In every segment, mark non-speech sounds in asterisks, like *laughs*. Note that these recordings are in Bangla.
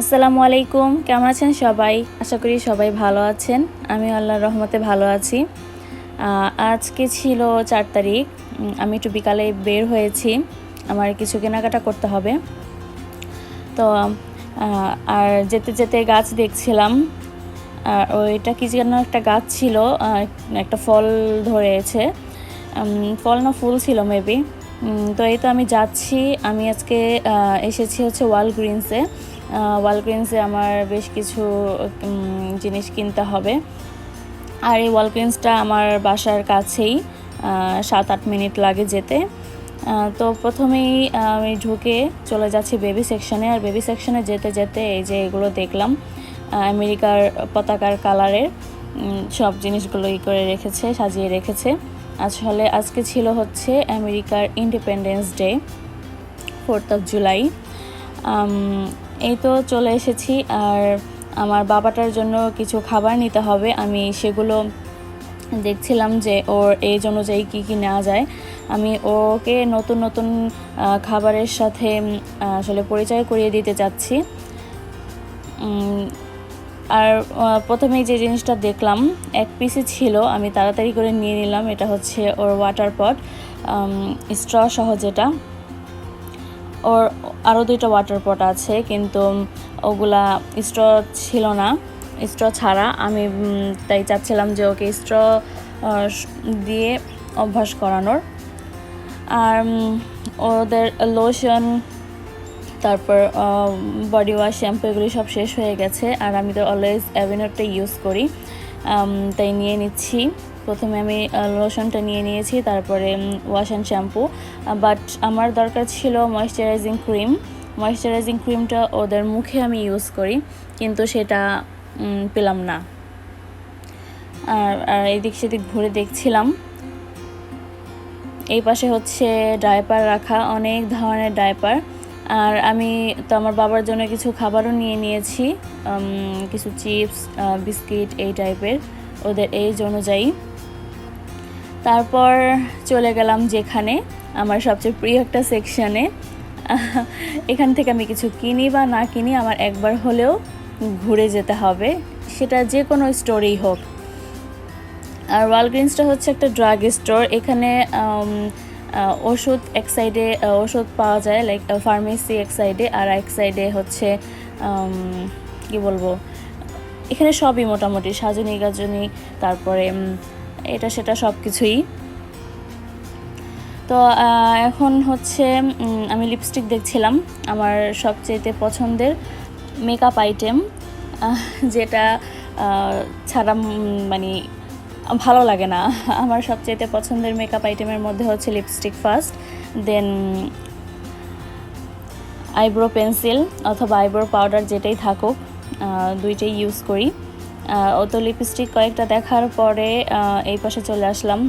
আসসালামু আলাইকুম, কেমন আছেন সবাই? আশা করি সবাই ভালো আছেন। আমি আল্লাহর রহমতে ভালো আছি। আজকে ছিল চার তারিখ। আমি একটু বিকালে বের হয়েছি। আমার কিছু কেনাকাটা করতে হবে। তো আর যেতে যেতে গাছ দেখছিলাম। আর ওইটা কি যেন একটা গাছ ছিল একটা ফল ধরেছে। ফল না ফুল ছিল মেবি তো এই তো আমি যাচ্ছি। আমি আজকে এসেছি হচ্ছে ওয়াল গ্রিনসে। ওয়াল গ্রিনসে আমার বেশ কিছু জিনিস কিনতে হবে। আর এই ওয়ালগ্রিনসটা আমার বাসার কাছেই সাত আট মিনিট লাগে যেতে। তো প্রথমেই আমি ঢুকে চলে যাচ্ছি বেবি সেকশনে আর বেবি সেকশনে যেতে যেতে এই যে এগুলো দেখলাম আমেরিকার পতাকার কালারের সব জিনিসগুলো ই করে রেখেছে, সাজিয়ে রেখেছে। আসলে আজকে ছিল হচ্ছে আমেরিকার independence day fourth of July এই তো চলে এসেছি আর আমার বাবাটার জন্য কিছু খাবার নিতে হবে। আমি সেগুলো দেখছিলাম যে ওর এজ অনুযায়ী কী কী নেওয়া যায়। আমি ওকে নতুন নতুন খাবারের সাথে আসলে পরিচয় করিয়ে দিতে চাচ্ছি। আর প্রথমেই যে জিনিসটা দেখলাম, এক পিসে ছিল, আমি তাড়াতাড়ি করে নিয়ে নিলাম। এটা হচ্ছে ওর ওয়াটার পট স্ট্র সহ যেটা। ওর আরও দুইটা ওয়াটার পট আছে, কিন্তু ওগুলা স্ট্র ছিল না। স্ট্র ছাড়া আমি তাই চাচ্ছিলাম যে ওকে স্ট্র দিয়ে অভ্যাস করানোর। আর ওদের লোশন তারপর বডি ওয়াশ শ্যাম্পু এগুলি সব শেষ হয়ে গেছে। আর আমি তো অলওয়েজ অ্যাভেনারটা ইউজ করি। তাই নিয়ে নিচ্ছি। প্রথমে আমি লোশনটা নিয়ে নিয়েছি, তারপরে ওয়াশ অ্যান্ড শ্যাম্পু বাট আমার দরকার ছিল ময়শ্চারাইজিং ক্রিম ময়শ্চারাইজিং ক্রিমটা ওদের মুখে আমি ইউজ করি, কিন্তু সেটা পেলাম না। আর আর এদিক সেদিক ঘুরে দেখছিলাম। এই পাশে হচ্ছে ডায়পার রাখা, অনেক ধরনের ডায়পার আর আমি তো আমার বাবার জন্য কিছু খাবারও নিয়ে নিয়েছি কিছু চিপস বিস্কিট এই টাইপের ওদের এজ অনুযায়ী। তারপর চলে গেলাম যেখানে, আমার সবচেয়ে প্রিয় একটা সেকশানে এখান থেকে আমি কিছু কিনি বা না কিনি, আমার একবার হলেও ঘুরে যেতে হবে। সেটা যে কোনো স্টোরেই হোক। আর ওয়ালগ্রিনসটা হচ্ছে একটা ড্রাগ স্টোর এখানে ওষুধ এক সাইডে ওষুধ পাওয়া যায় লাইক ফার্মেসি এক সাইডে আর এক সাইডে হচ্ছে কি বলব? এখানে সবই মোটামুটি সাজনি গাজনি তারপরে এটা সেটা সব কিছুই তো এখন হচ্ছে আমি লিপস্টিক দেখছিলাম, আমার সবচেয়েতে পছন্দের মেকআপ আইটেম যেটা ছাড়া মানে ভালো লাগে না। আমার সবচেয়ে পছন্দের মেকআপ আইটেমের মধ্যে হচ্ছে lipstick first then eyebrow pencil অথবা আইব্রো পাউডার যেটাই থাকুক দুইটাই ইউজ করি। ও তো লিপস্টিক কয়েকটা দেখার পরে এই পাশে চলে আসলাম।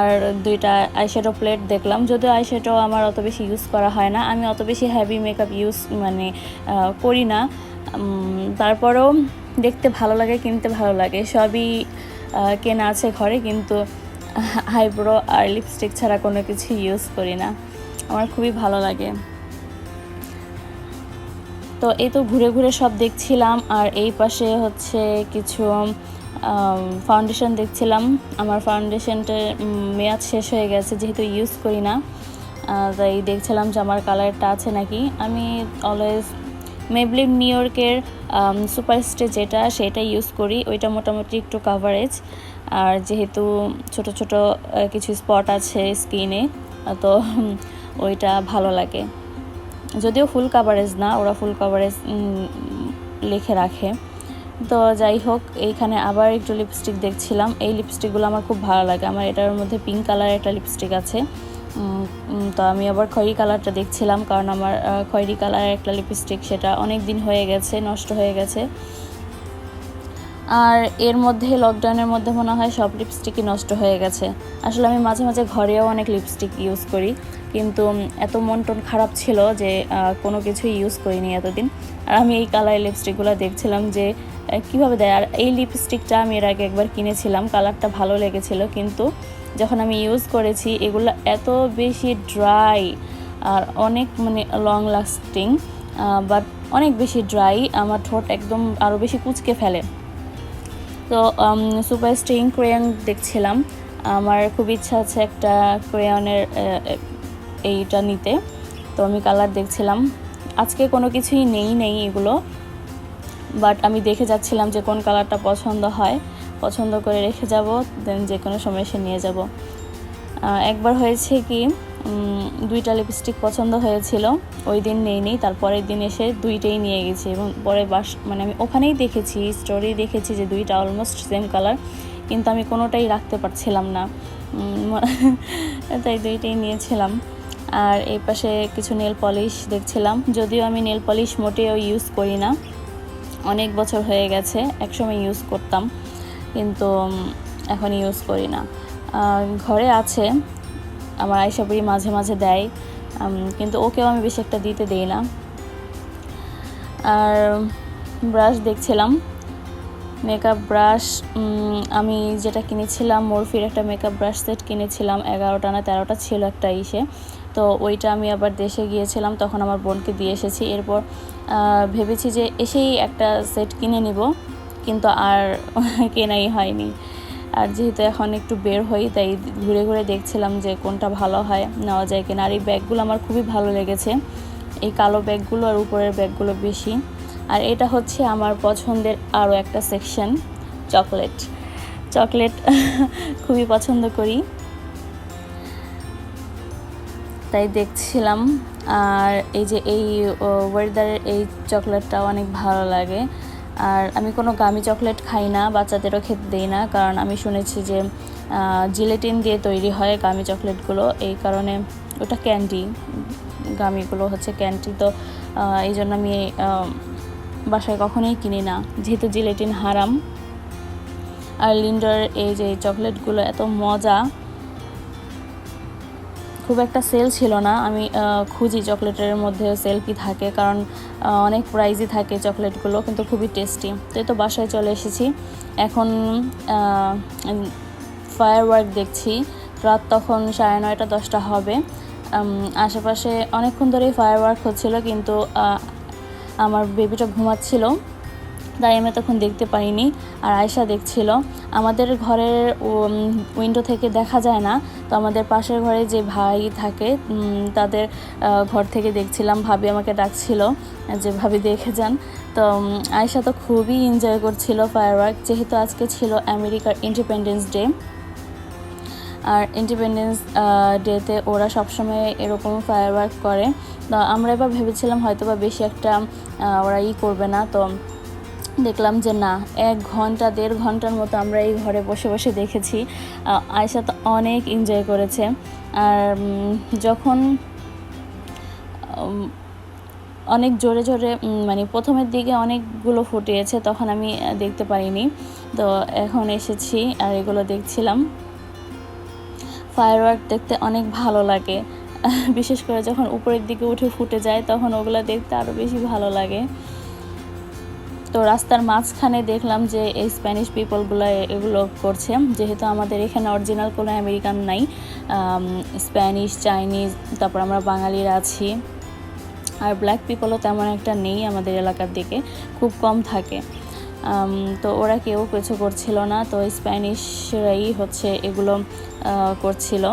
আর দুইটা আইশ্যাডো প্লেট দেখলাম। যদিও আইশ্যাডো আমার অত বেশি ইউজ করা হয় না। আমি অত বেশি হেভি মেকআপ ইউজ মানে করি না। তারপরেও দেখতে ভালো লাগে, কিনতে ভালো লাগে। সবই কেনা আছে ঘরে, কিন্তু আইব্রো আর লিপস্টিক ছাড়া কোনো কিছু ইউজ করি না। আমার খুবই ভালো লাগে। তো এই তো ঘুরে ঘুরে সব দেখছিলাম আর এই পাশে হচ্ছে কিছু ফাউন্ডেশন দেখছিলাম। আমার ফাউন্ডেশনটার মেয়াদ শেষ হয়ে গেছে, যেহেতু ইউজ করি না। তাই দেখছিলাম যে আমার কালারটা আছে নাকি। আমি অলওয়েজ মেবলিন নিউ ইয়র্কের সুপার স্টে যেটা, সেটা ইউজ করি। ওইটা মোটামুটি একটু কাভারেজ আর যেহেতু ছোট ছোট কিছু স্পট আছে স্কিনে তো ওইটা ভালো লাগে। যদিও ফুল কাভারেজ না, ওরা ফুল কাভারেজ লিখে রাখে। তো যাই হোক, এইখানে আবার একটু লিপস্টিক দেখছিলাম। এই লিপস্টিকগুলো আমার খুব ভালো লাগে। আমার এটার মধ্যে পিঙ্ক কালারের একটা লিপস্টিক আছে। তো আমি আবার খয়েরি কালারটা দেখছিলাম, কারণ আমার খয়রি কালারের একটা লিপস্টিক সেটা অনেক দিন হয়ে গেছে, নষ্ট হয়ে গেছে। আর এর মধ্যে লকডাউনের মধ্যে মনে হয় সব লিপস্টিকই নষ্ট হয়ে গেছে। আসলে আমি মাঝে মাঝে ঘরেও অনেক লিপস্টিক ইউজ করি, কিন্তু এত মন টন খারাপ ছিল যে কোনো কিছুই ইউজ করিনি এতদিন। আর আমি এই কালারের লিপস্টিকগুলো দেখছিলাম যে কীভাবে দেয়? আর এই লিপস্টিকটা আমি এর আগে একবার কিনেছিলাম, কালারটা ভালো লেগেছিল, কিন্তু যখন আমি ইউজ করেছি, এগুলো এত বেশি ড্রাই আর অনেক মানে লং লাস্টিং বাট অনেক বেশি ড্রাই আমার ঠোঁট একদম আরও বেশি কুচকে ফেলে। তো সুপার স্টিং ক্রেয়ন দেখছিলাম। আমার খুব ইচ্ছা আছে একটা ক্রেয়নের এইটা নিতে। তো আমি কালার দেখছিলাম। আজকে কোনো কিছুই নেই নেই এগুলো। বাট আমি দেখে যাচ্ছিলাম যে কোন কালারটা পছন্দ হয়। পছন্দ করে রেখে যাব, দেন যে কোনো সময় সে নিয়ে যাব। একবার হয়েছে কি দুইটা লিপস্টিক পছন্দ হয়েছিল। ওই দিন নেই নেই, তারপরের দিন এসে দুইটাই নিয়ে গেছি এবং পরে বাস মানে আমি ওখানেই দেখেছি স্টোরি দেখেছি যে দুইটা অলমোস্ট সেম কালার কিন্তু আমি কোনোটাই রাখতে পারছিলাম না। *laughs* তাই দুইটাই নিয়েছিলাম। আর এই পাশে কিছু নেল পলিশ দেখছিলাম, যদিও আমি নেল পলিশ মোটেও ইউজ করি না। অনেক বছর হয়ে গেছে, একসময় ইউজ করতাম, কিন্তু এখন ইউজ করি না। ঘরে আছে আমার আইসাপুরি মাঝে মাঝে দেয় কিন্তু ওকেও আমি বেশি একটা দিতে দেই না। আর ব্রাশ দেখছিলাম মেকআপ ব্রাশ আমি যেটা কিনেছিলাম, মোরফির একটা মেকআপ ব্রাশ সেট কিনেছিলাম, এগারোটা না তেরোটা ছিল একটা ইসে। তো ওইটা আমি আবার দেশে গিয়েছিলাম, তখন আমার বোনকে দিয়ে এসেছি। এরপর ভেবেছি যে এসেই একটা সেট কিনে নিব, কিন্তু আর *laughs* কেনাই হয়নি। আর যেহেতু এখন একটু বের হই, তাই ঘুরে ঘুরে দেখছিলাম যে কোনটা ভালো হয়, নেওয়া যায় কিনা। আর এই ব্যাগগুলো আমার খুবই ভালো লেগেছে। এই কালো ব্যাগগুলো আর উপরের ব্যাগগুলো বেশি। আর এটা হচ্ছে আমার পছন্দের আরও একটা সেকশন, চকলেট। চকলেট *laughs* খুবই পছন্দ করি। তাই দেখছিলাম। আর এই যে এই ওয়েদারের এই চকলেটটা অনেক ভালো লাগে। আর আমি কোনো গামি চকলেট খাই না, বাচ্চাদেরও খেতে দিই না, কারণ আমি শুনেছি যে জিলেটিন দিয়ে তৈরি হয় গামি চকলেটগুলো এই কারণে ওটা ক্যান্ডি গামিগুলো হচ্ছে ক্যান্ডি তো এই জন্য আমি বাসায় কখনোই কিনি না, যেহেতু জিলেটিন হারাম। আর লিন্ডার এই যে চকলেটগুলো এত মজা খুব একটা সেল ছিল না। আমি খুঁজি চকলেটের মধ্যে সেল কি থাকে, কারণ অনেক প্রাইজই থাকে চকলেটগুলো, কিন্তু খুবই টেস্টি তো তো বাসায় চলে এসেছি। এখন ফায়ার ওয়ার্ক দেখছি। রাত তখন সাড়ে নয়টা, দশটা হবে। আশেপাশে অনেকক্ষণ ধরেই ফায়ার ওয়ার্ক হচ্ছিল, কিন্তু আমার বেবিটা ঘুমাচ্ছিল। তাই আমি তখন দেখতে পাইনি আর আয়সা দেখছিল। আমাদের ঘরের উইন্ডো থেকে দেখা যায় না, তো আমাদের পাশের ঘরে যে ভাই থাকে তাদের ঘর থেকে দেখছিলাম, ভাবি আমাকে ডাকছিল, যে ভাবি দেখে যান। তো আয়সা তো খুবই এনজয় করছিল ফায়ার ওয়ার্ক যেহেতু আজকে ছিল আমেরিকার ইন্ডিপেন্ডেন্স ডে আর ইন্ডিপেন্ডেন্স ডেতে ওরা সবসময় এরকম ফায়ার ওয়ার্ক করে। তো আমরা এবার ভেবেছিলাম হয়তো বা বেশি একটা ওরা ই করবে না, তো দেখলাম যে না, এক ঘণ্টা, দেড় ঘণ্টার মতো আমরা এই ঘরে বসে বসে দেখেছি। আয়সা তো অনেক এনজয় করেছে। আর যখন অনেক জোরে জোরে মানে প্রথমের দিকে অনেকগুলো ফুটিয়েছে, তখন আমি দেখতে পারিনি। তো এখন এসেছি আর এগুলো দেখছিলাম। ফায়ারওয়ার্ক দেখতে অনেক ভালো লাগে। *laughs* বিশেষ করে যখন উপরের দিকে উঠে ফুটে যায়, তখন ওগুলো দেখতে আরও বেশি ভালো লাগে। তো রাস্তার মাঝখানে দেখলাম যে এই স্প্যানিশ পিপলগুলো এগুলো করছে। যেহেতু আমাদের এখানে অরিজিনাল কোনো আমেরিকান নাই স্প্যানিশ চাইনিজ তারপর আমরা বাঙালিরা আছি। আর ব্ল্যাক পিপলও তেমন একটা নেই আমাদের এলাকার দিকে, খুব কম থাকে। তো ওরা কেউ কিছু করছিল না, তো স্প্যানিশরাই হচ্ছে এগুলো করছিল।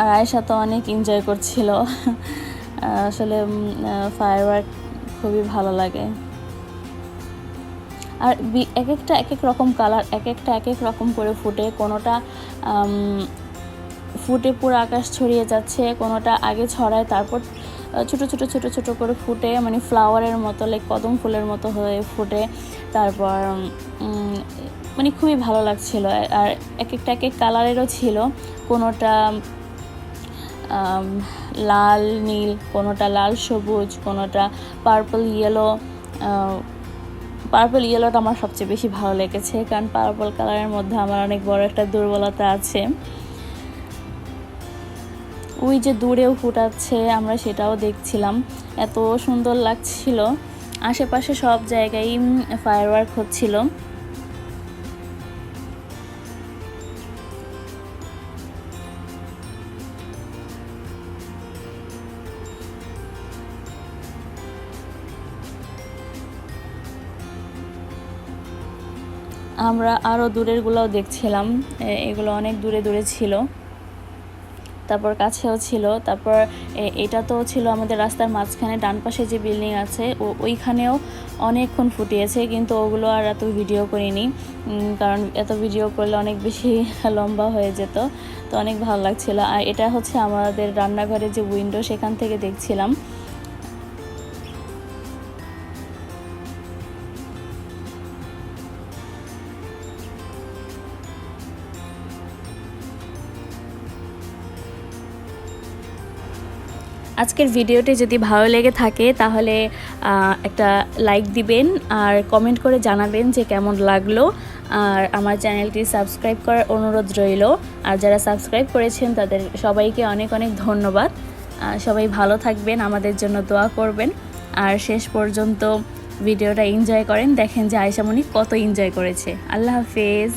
আর আয়েশা তো অনেক এনজয় করছিল। আসলে ফায়ার খুবই ভালো লাগে। আর এক একটা, এক এক রকম কালার এক একটা, এক এক রকম করে ফুটে। কোনোটা ফুটে পুরো আকাশ ছড়িয়ে যাচ্ছে, কোনোটা আগে ছড়ায়, তারপর ছোট ছোট ছোট ছোট করে ফুটে। মানে ফ্লাওয়ারের মতো লাইক কদম ফুলের মতো হয়ে ফুটে। তারপর মানে খুবই ভালো লাগছিল। আর এক একটা, এক এক কালারেরও ছিল। কোনোটা লাল, নীল, কোনোটা লাল, সবুজ, কোনোটা পার্পল ইয়েলো পার্পল ইয়েলোটা আমার সবচেয়ে বেশি ভালো লেগেছে, কারণ পার্পল কালারের মধ্যে আমার অনেক বড় একটা দুর্বলতা আছে। ওই যে দূরেও ফুটাচ্ছে, আমরা সেটাও দেখছিলাম। এত সুন্দর লাগছিল। আশেপাশে সব জায়গায় ফায়ার ওয়ার্ক হচ্ছিল। আমরা আরও দূরেরগুলোও দেখছিলাম। এগুলো অনেক দূরে দূরে ছিল। তারপর কাছেও ছিল। তারপর এটা তো ছিল আমাদের রাস্তার মাঝখানে, ডান পাশে যে বিল্ডিং আছে, ও, ওইখানেও অনেকক্ষণ ফুটিয়েছে, কিন্তু ওগুলো আর এত ভিডিও করিনি। কারণ এত ভিডিও করলে অনেক বেশি *laughs* লম্বা হয়ে যেত। তো অনেক ভালো লাগছিল। আর এটা হচ্ছে আমাদের রান্নাঘরের যে উইন্ডো সেখান থেকে দেখছিলাম। আজকের ভিডিওটি যদি ভালো লেগে থাকে, তাহলে একটা লাইক দিবেন আর কমেন্ট করে জানাবেন যে কেমন লাগল। আর আমার চ্যানেলটি সাবস্ক্রাইব করার অনুরোধ রইল। আর যারা সাবস্ক্রাইব করেছেন, তাদের সবাইকে অনেক অনেক ধন্যবাদ। সবাই ভালো থাকবেন, আমাদের জন্য দোয়া করবেন। আর শেষ পর্যন্ত ভিডিওটা এনজয় করেন। দেখেন যে আয়সামণি কত এনজয় করেছে। আল্লাহ হাফেজ।